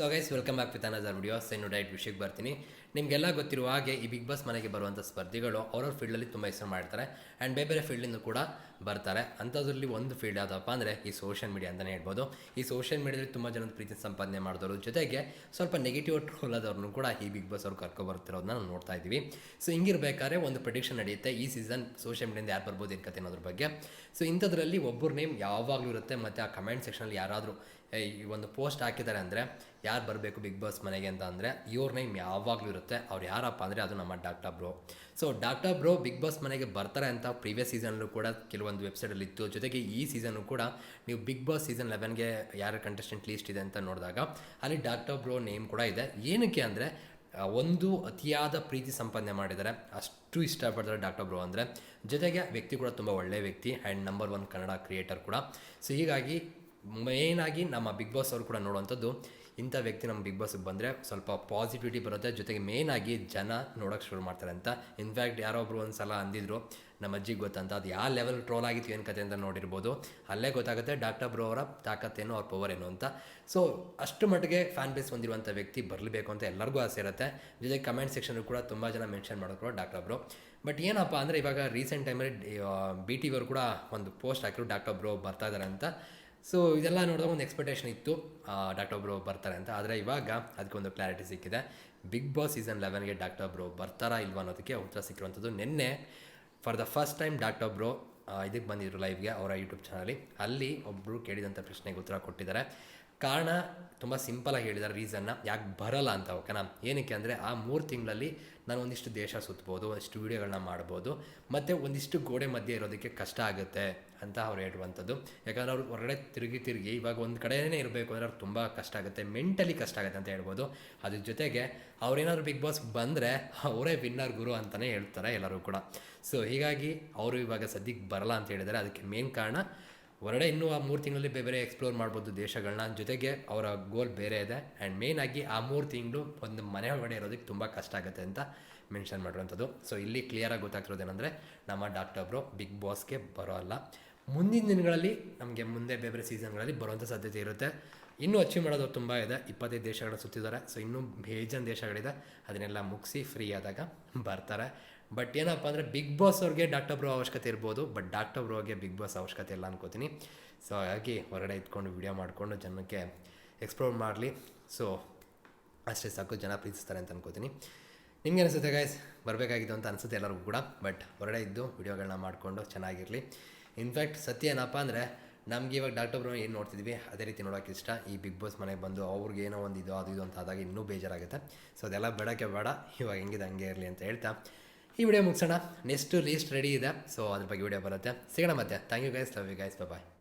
So guys welcome back with another video ಇನ್ನು diet ವಿಷಯಕ್ಕೆ ಬರ್ತೀನಿ. ನಿಮಗೆಲ್ಲ ಗೊತ್ತಿರುವ ಹಾಗೆ ಈ ಬಿಗ್ ಬಾಸ್ ಮನೆಗೆ ಬರುವಂಥ ಸ್ಪರ್ಧಿಗಳು ಅವ್ರವ್ರ ಫೀಲ್ಡಲ್ಲಿ ತುಂಬ ಹೆಸರು ಮಾಡ್ತಾರೆ ಆ್ಯಂಡ್ ಬೇರೆ ಬೇರೆ ಫೀಲ್ಡಿಂದ ಕೂಡ ಬರ್ತಾರೆ. ಅಂಥದ್ರಲ್ಲಿ ಒಂದು ಫೀಲ್ಡ್ ಯಾವುದಪ್ಪ ಅಂದರೆ ಈ ಸೋಷಿಯಲ್ ಮೀಡಿಯಾ ಅಂತಲೇ ಹೇಳ್ಬೋದು. ಈ ಸೋಷಿಯಲ್ ಮೀಡಿಯಾದಲ್ಲಿ ತುಂಬ ಜನದ ಪ್ರೀತಿ ಸಂಪಾದನೆ ಮಾಡಿದವರು, ಜೊತೆಗೆ ಸ್ವಲ್ಪ ನೆಗೆಟಿವ್ ಟ್ರೋಲ್ ಆದವ್ರನ್ನು ಕೂಡ ಈ ಬಿಗ್ ಬಾಸ್ ಅವ್ರು ಕರ್ಕೊ ಬರ್ತಿರೋದನ್ನ ನಾವು ನೋಡ್ತಾ ಇದ್ದೀವಿ. ಸೊ ಹಿಂಗಿರ್ಬೇಕಾದ್ರೆ ಒಂದು ಪ್ರಿಡಿಕ್ಷನ್ ನಡೆಯುತ್ತೆ ಈ ಸೀಸನ್ ಸೋಷಿಯಲ್ ಮೀಡಿಯಿಂದ ಯಾರು ಬರ್ಬೋದು ಏನು ಕತೆ ಅನ್ನೋದ್ರ ಬಗ್ಗೆ. ಸೊ ಇಂಥದ್ರಲ್ಲಿ ಒಬ್ಬರ ನೇಮ್ ಯಾವಾಗಲೂ ಇರುತ್ತೆ ಮತ್ತು ಆ ಕಮೆಂಟ್ ಸೆಕ್ಷನಲ್ಲಿ ಯಾರಾದರೂ ಈ ಒಂದು ಪೋಸ್ಟ್ ಹಾಕಿದ್ದಾರೆ ಅಂದರೆ ಯಾರು ಬರಬೇಕು ಬಿಗ್ ಬಾಸ್ ಮನೆಗೆ ಅಂತ ಅಂದರೆ ಇವ್ರ ನೇಮ್ ಯಾವಾಗಲೂ ಇರುತ್ತೆ. ಅವ್ರು ಯಾರಪ್ಪ ಅಂದರೆ ಅದು ನಮ್ಮ doctor bro so doctor bro big boss ಮನೆಗೆ ಬರ್ತಾರೆ ಅಂತ ಪ್ರೀವಿಯಸ್ ಸೀಸನ್ಲೂ ಕೂಡ ಕೆಲವೊಂದು ವೆಬ್ಸೈಟಲ್ಲಿ ಇತ್ತು. ಜೊತೆಗೆ ಈ ಸೀಸನ್ನು ಕೂಡ ನೀವು ಬಿಗ್ ಬಾಸ್ ಸೀಸನ್ ಲೆವೆನ್ಗೆ ಯಾರ ಕಂಟೆಸ್ಟೆಂಟ್ ಲೀಸ್ಟ್ ಇದೆ ಅಂತ ನೋಡಿದಾಗ ಅಲ್ಲಿ ಡಾಕ್ಟರ್ ಬ್ರೋ ನೇಮ್ ಕೂಡ ಇದೆ. ಏನಕ್ಕೆ ಅಂದರೆ ಒಂದು ಅತಿಯಾದ ಪ್ರೀತಿ ಸಂಪಾದನೆ ಮಾಡಿದ್ದಾರೆ. ಅಷ್ಟು ಇಷ್ಟಪಡ್ತಾರೆ ಡಾಕ್ಟರ್ ಬ್ರೋ ಅಂದರೆ. ಜೊತೆಗೆ ವ್ಯಕ್ತಿ ಕೂಡ ತುಂಬ ಒಳ್ಳೆಯ ವ್ಯಕ್ತಿ. And number one Kannada creator ಕೂಡ. ಸೊ ಹೀಗಾಗಿ ಮೇಯ್ನಾಗಿ ನಮ್ಮ ಬಿಗ್ ಬಾಸ್ ಅವರು ಕೂಡ ನೋಡುವಂಥದ್ದು, ಇಂಥ ವ್ಯಕ್ತಿ ನಮ್ಮ ಬಿಗ್ ಬಾಸ್ಗೆ ಬಂದರೆ ಸ್ವಲ್ಪ ಪಾಸಿಟಿವಿಟಿ ಬರುತ್ತೆ. ಜೊತೆಗೆ ಮೇಯ್ನಾಗಿ ಜನ ನೋಡೋಕ್ಕೆ ಶುರು ಮಾಡ್ತಾರೆ ಅಂತ. ಇನ್ಫ್ಯಾಕ್ಟ್ ಯಾರೊಬ್ರು ಒಂದು ಸಲ ಅಂದಿದ್ರು, ನಮ್ಮ ಅಜ್ಜಿಗೆ ಗೊತ್ತಂತ, ಅದು ಯಾವ ಲೆವೆಲ್ ಟ್ರೋಲ್ ಆಗಿತ್ತು, ಏನು ಕತೆ ಅಂತ ನೋಡಿರ್ಬೋದು. ಅಲ್ಲೇ ಗೊತ್ತಾಗುತ್ತೆ ಡಾಕ್ಟರ್ ಬ್ರೋ ಅವರ ತಾಕತ್ತೇನು, ಅವ್ರ ಪವರ್ ಏನು ಅಂತ. ಸೊ ಅಷ್ಟು ಮಟ್ಟಿಗೆ ಫ್ಯಾನ್ ಬೇಸ್ ಹೊಂದಿರುವಂಥ ವ್ಯಕ್ತಿ ಬರಲೇಬೇಕು ಅಂತ ಎಲ್ಲರಿಗೂ ಆಸೆ ಇರುತ್ತೆ. ಜೊತೆಗೆ ಕಮೆಂಟ್ ಸೆಕ್ಷನ್ ಕೂಡ ತುಂಬ ಜನ ಮೆನ್ಷನ್ ಮಾಡೋರು ಡಾಕ್ಟರ್ ಬ್ರೋ ಬಟ್ ಏನಪ್ಪ ಅಂದರೆ ಇವಾಗ ರೀಸೆಂಟ್ ಟೈಮಲ್ಲಿ ಬಿ ಟಿ ಅವರು ಕೂಡ ಒಂದು ಪೋಸ್ಟ್ ಹಾಕಿರು ಡಾಕ್ಟರ್ ಬ್ರೋ ಬರ್ತಾ ಇದ್ದಾರೆ ಅಂತ. ಸೊ ಇದೆಲ್ಲ ನೋಡಿದಾಗ ಒಂದು ಎಕ್ಸ್ಪೆಕ್ಟೇಷನ್ ಇತ್ತು. ಡಾಕ್ಟರ್ ಬ್ರೋ ಬರ್ತಾರೆ ಅಂತ. ಆದರೆ ಇವಾಗ ಅದಕ್ಕೆ ಒಂದು ಕ್ಲಾರಿಟಿ ಸಿಕ್ಕಿದೆ. ಬಿಗ್ ಬಾಸ್ ಸೀಸನ್ ಲೆವೆನ್ಗೆ ಡಾಕ್ಟರ್ ಬ್ರೋ ಬರ್ತಾರಾ ಇಲ್ವಾ ಅನ್ನೋದಕ್ಕೆ ಉತ್ತರ ಸಿಕ್ಕಿರುವಂಥದ್ದು ನಿನ್ನೆ. For the first time doctor bro ಇದಕ್ಕೆ ಬಂದಿದ್ರು ಲೈವ್ಗೆ ಅವರ ಯೂಟ್ಯೂಬ್ ಚಾನಲಿ ಅಲ್ಲಿ. ಒಬ್ಬರು ಕೇಳಿದಂಥ ಪ್ರಶ್ನೆಗೆ ಉತ್ತರ ಕೊಟ್ಟಿದ್ದಾರೆ. ಕಾರಣ ತುಂಬ ಸಿಂಪಲಾಗಿ ಹೇಳಿದ್ದಾರೆ ರೀಸನ್ನ ಯಾಕೆ ಬರಲ್ಲ ಅಂತ ಓಕೆನಾ ಏನಕ್ಕೆ ಅಂದರೆ ಆ ಮೂರು ತಿಂಗಳಲ್ಲಿ ನಾನು ಒಂದಿಷ್ಟು ದೇಶ ಸುತ್ತಬೋದು ಒಂದಿಷ್ಟು ವೀಡಿಯೋಗಳನ್ನ ಮಾಡ್ಬೋದು, ಮತ್ತು ಒಂದಿಷ್ಟು ಗೋಡೆ ಮಧ್ಯೆ ಇರೋದಕ್ಕೆ ಕಷ್ಟ ಆಗುತ್ತೆ ಅಂತ ಅವ್ರು ಹೇಳುವಂಥದ್ದು. ಯಾಕಂದರೆ ಅವ್ರು ಹೊರಗಡೆ ತಿರುಗಿ ತಿರುಗಿ ಇವಾಗ ಒಂದು ಕಡೆಯೇ ಇರಬೇಕು ಅಂದರೆ ಅವ್ರು ತುಂಬ ಕಷ್ಟ ಆಗುತ್ತೆ ಮೆಂಟಲಿ ಕಷ್ಟ ಆಗುತ್ತೆ ಅಂತ ಹೇಳ್ಬೋದು. ಅದ್ರ ಜೊತೆಗೆ ಅವ್ರೇನಾದ್ರು ಬಿಗ್ ಬಾಸ್ ಬಂದರೆ ಅವರೇ ವಿನ್ನರ್ ಗುರು ಅಂತಲೇ ಹೇಳ್ತಾರೆ ಎಲ್ಲರೂ ಕೂಡ. ಸೊ ಹೀಗಾಗಿ ಅವರು ಇವಾಗ ಸದ್ಯಕ್ಕೆ ಬರಲ್ಲ ಅಂತ ಹೇಳಿದರೆ. ಅದಕ್ಕೆ ಮೇನ್ ಕಾರಣ ಹೊರಗಡೆ ಇನ್ನೂ ಆ ಮೂರು ತಿಂಗಳಲ್ಲಿ ಬೇರೆ ಬೇರೆ ಎಕ್ಸ್ಪ್ಲೋರ್ ಮಾಡ್ಬೋದು ದೇಶಗಳನ್ನ. ಜೊತೆಗೆ ಅವರ ಗೋಲ್ ಬೇರೆ ಇದೆ. ಆ್ಯಂಡ್ ಮೇನ್ ಆಗಿ ಆ ಮೂರು ತಿಂಗಳು ಒಂದು ಮನೆ ಒಳಗಡೆ ಇರೋದಕ್ಕೆ ತುಂಬ ಕಷ್ಟ ಆಗುತ್ತೆ ಅಂತ ಮೆನ್ಷನ್ ಮಾಡಿರೋಂಥದ್ದು ಸೊ ಇಲ್ಲಿ ಕ್ಲಿಯರಾಗಿ ಗೊತ್ತಾಗ್ತಿರೋದೇನೆಂದರೆ ನಮ್ಮ ಡಾಕ್ಟರ್ ಬ್ರೋ ಬಿಗ್ ಬಾಸ್ಗೆ ಬರೋ ಅಲ್ಲ. ಮುಂದಿನ ದಿನಗಳಲ್ಲಿ ನಮಗೆ ಮುಂದೆ ಬೇರೆ ಬೇರೆ ಸೀಸನ್ಗಳಲ್ಲಿ ಬರುವಂಥ ಸಾಧ್ಯತೆ ಇರುತ್ತೆ. ಇನ್ನೂ ಅಚೀವ್ ಮಾಡೋದು ತುಂಬ ಇದೆ. ಇಪ್ಪತ್ತೈದು ದೇಶಗಳ ಸುತ್ತಿದ್ದಾರೆ. ಸೊ ಇನ್ನೂ ಭೇಜನ್ ದೇಶಗಳಿದೆ. ಅದನ್ನೆಲ್ಲ ಮುಗಿಸಿ ಫ್ರೀ ಆದಾಗ ಬರ್ತಾರೆ. ಬಟ್ ಏನಪ್ಪ ಅಂದರೆ ಬಿಗ್ ಬಾಸ್ ಅವ್ರಿಗೆ ಡಾಕ್ಟರ್ ಬ್ರೋ ಅವಶ್ಯಕತೆ ಇರ್ಬೋದು. ಬಟ್ ಡಾಕ್ಟರ್ ಬ್ರೋಗೆ ಬಿಗ್ ಬಾಸ್ ಅವಶ್ಯಕತೆ ಇಲ್ಲ ಅನ್ಕೋತೀನಿ. ಸೊ ಹಾಗಾಗಿ ಹೊರಗಡೆ ಇದ್ಕೊಂಡು ವಿಡಿಯೋ ಮಾಡಿಕೊಂಡು ಜನಕ್ಕೆ ಎಕ್ಸ್ಪ್ಲೋರ್ ಮಾಡಲಿ. ಸೊ ಅಷ್ಟೇ ಸಾಕು. ಜನ ಪ್ರೀತಿಸ್ತಾರೆ ಅಂತ ಅನ್ಕೋತೀನಿ. ನಿಮ್ಗೆ ಅನಿಸುತ್ತೆ ಗೈಸ್ ಬರಬೇಕಾಗಿತ್ತು ಅಂತ ಅನಿಸುತ್ತೆ ಎಲ್ಲರಿಗೂ ಕೂಡ ಬಟ್ ಹೊರಡೇ ಇದ್ದು ವಿಡಿಯೋಗಳನ್ನ ಮಾಡಿಕೊಂಡು ಚೆನ್ನಾಗಿರಲಿ. ಇನ್ಫ್ಯಾಕ್ಟ್ ಸತ್ಯ ಏನಪ್ಪ ಅಂದರೆ, ನಮಗೆ ಇವಾಗ ಡಾಕ್ಟರ್ ಬ್ರೋ ಏನು ನೋಡ್ತಿದ್ವಿ, ಅದೇ ರೀತಿ ನೋಡೋಕೆ ಇಷ್ಟ. ಈ ಬಿಗ್ ಬಾಸ್ ಮನೆಗೆ ಬಂದು ಅವ್ರಿಗೆ ಏನೋ ಒಂದು ಇದು, ಅದು ಇದು ಅಂತ ಆದಾಗ ಇನ್ನೂ ಬೇಜಾರಾಗುತ್ತೆ. ಸೊ ಅದೆಲ್ಲ ಬೇಡಕ್ಕೆ ಬೇಡ, ಇವಾಗ ಹೆಂಗಿದೆ ಹಂಗೆ ಇರಲಿ ಅಂತ ಹೇಳ್ತಾ. ಈ ವಿಡಿಯೋ ಮುಗಿಸೋಣ. ನೆಕ್ಸ್ಟ್ ಲೀಸ್ಟ್ ರೆಡಿ ಇದೆ. ಸೊ ಅದ್ರ ಬಗ್ಗೆ ವಿಡಿಯೋ ಬರುತ್ತೆ. ಸಿಗೋಣ ಮತ್ತೆ. Thank you guys love you guys bye